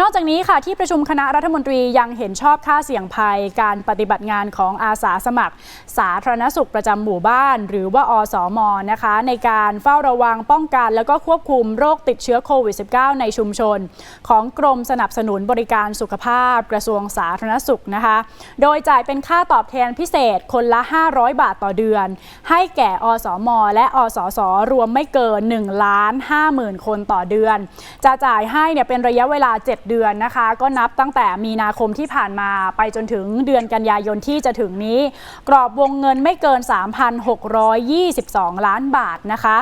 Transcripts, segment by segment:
นอกจากนี้ค่ะที่ประชุมคณะรัฐมนตรียังเห็นชอบค่าเสี่ยงภัยการปฏิบัติงานของอาสาสมัคร สาธารณสุขประจำหมู่บ้าน หรือว่าอสมนะคะ ในการเฝ้าระวังป้องกันแล้วก็ควบคุมโรคติดเชื้อโควิด -19 ในชุมชน ของกรมสนับสนุนบริการสุขภาพกระทรวงสาธารณสุขนะคะ โดยจ่ายเป็นค่าตอบแทนพิเศษคนละ 500 บาทต่อเดือน ให้แก่อสมและอสสรวมไม่เกิน1ล้าน5หมื่นคนต่อเดือน จะจ่ายให้เนี่ยเป็นระยะเวลา7เดือนนะคะ ก็นับตั้งแต่มีนาคมที่ผ่านมาไปจนถึงเดือนกันยายนที่จะถึงนี้ กรอบวงเงินไม่เกิน 3,622 ล้านบาทนะคะ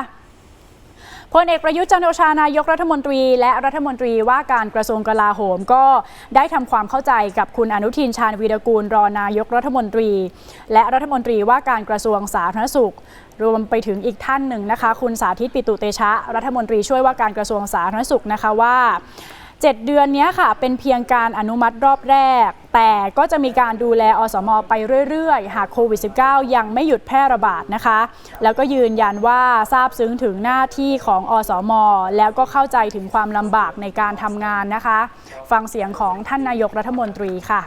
พลเอกประยุทธ์จันโอชานายกรัฐมนตรี และรัฐมนตรีว่าการกระทรวงกลาโหมก็ได้ทำความเข้าใจกับคุณอนุทินชาญวีรกูลรองนายกรัฐมนตรี และรัฐมนตรีว่าการกระทรวงสาธารณสุข รวมไปถึงอีกท่านหนึ่งนะคะ คุณสาธิตปิตุเตชะ รัฐมนตรีช่วยว่าการกระทรวงสาธารณสุขนะคะว่า 7 เดือนนี้ค่ะ เป็นเพียงการอนุมัติรอบแรก แต่ก็จะมีการดูแลอสมไปเรื่อยๆ หากโควิด -19 ยังไม่หยุดแพร่ระบาดนะคะ แล้วก็ยืนยันว่าทราบซึ้งถึงหน้าที่ของอสมแล้วก็เข้าใจถึงความลำบากในการทำงานนะคะ ฟังเสียงของท่านนายกรัฐมนตรีค่ะ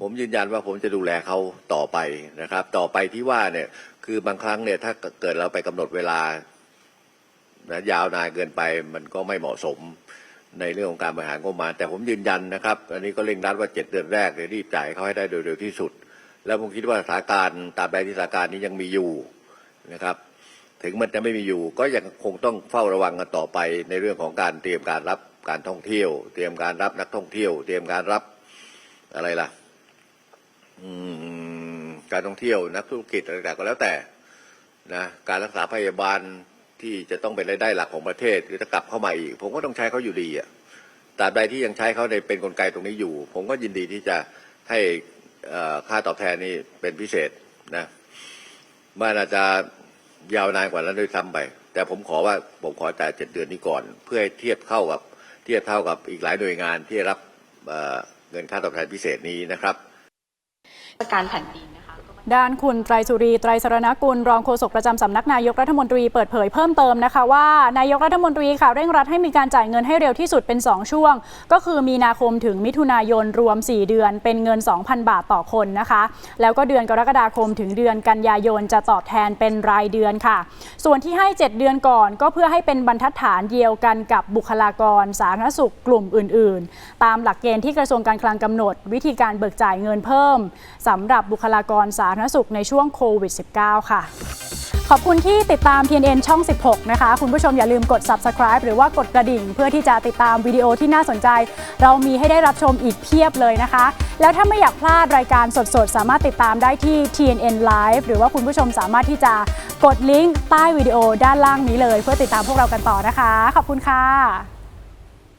ผมยืนยันว่าผมจะดูแลเขาต่อไปนะครับ ต่อไปที่ว่าเนี่ยคือบางครั้งเนี่ยถ้าเกิดเราไปกำหนดเวลา นะยาวนานเกินไปมันก็ไม่เหมาะสมในเรื่องของการบริหารงบประมาณแต่ผมยืนยันนะครับ อันนี้ก็เร่งรัดว่าเจ็ดเดือนแรกเนี่ยรีบจ่ายเขาให้ได้โดยเร็วที่สุด แล้วผมคิดว่าสถานการณ์ตราบใดที่สถานการณ์นี้ยังมีอยู่นะครับ ถึงมันจะไม่มีอยู่ ก็ยังคงต้องเฝ้าระวังกันต่อไปในเรื่องของการเตรียมการรับการท่องเที่ยว เตรียมการรับนักท่องเที่ยว เตรียมการรับอะไรล่ะการท่องเที่ยวนักธุรกิจอะไรต่างก็แล้วแต่นะการรักษาพยาบาล ที่จะต้องเป็นรายได้หลักของประเทศคือถ้ากลับเข้ามาอีก ผมก็ต้องใช้เขาอยู่ดีอะตราบใดที่ยังใช้เขาในเป็นกลไกตรงนี้อยู่ ผมก็ยินดีที่จะให้ค่าตอบแทนนี้เป็นพิเศษนะมันอาจจะยาวนานกว่านั้นด้วยซ้ำไป แต่ผมขอว่าผมขอจ่ายเจ็ดเดือนนี้ก่อน เพื่อให้เทียบเข้ากับเทียบเท่ากับอีกหลายหน่วยงานที่รับเเงินค่าตอบแทนพิเศษนี้นะครับการแผ่นดิน ด้านคุณไตรสุรีไตรสรณกุลรองโฆษกประจำสำนักนายกรัฐมนตรีเปิดเผยเพิ่มเติมนะคะว่านายกรัฐมนตรีค่ะเร่งรัดให้มีการจ่ายเงินให้เร็วที่สุดเป็น 2 ช่วง ก็คือมีนาคมถึงมิถุนายนรวม 4 เดือน เป็นเงิน 2,000 บาทต่อคนนะคะ แล้วก็เดือนกรกฎาคมถึงเดือนกันยายนจะตอบแทนเป็นรายเดือนค่ะ ส่วนที่ให้ 7 เดือนก่อนก็เพื่อให้เป็นบรรทัดฐานเดียวกันกับบุคลากร สาธารณสุขกลุ่มอื่น ๆ ตามหลักเกณฑ์ที่กระทรวงการคลังกำหนด วิธีการเบิกจ่ายเงินเพิ่มสำหรับบุคลากรสาธารณสุขในช่วงโควิด -19 ค่ะ ขอบคุณที่ติดตาม TNN ช่อง 16 นะคะ คุณผู้ชมอย่าลืมกด subscribe หรือว่ากดกระดิ่ง เพื่อที่จะติดตามวิดีโอที่น่าสนใจ เรามีให้ได้รับชมอีกเพียบเลยนะคะ แล้วถ้าไม่อยากพลาดรายการสดๆ สามารถติดตามได้ที่ TNN Live หรือว่าคุณผู้ชมสามารถที่จะกดลิงก์ใต้วิดีโอด้านล่างนี้เลย เพื่อติดตามพวกเรากันต่อนะคะ ขอบคุณค่ะ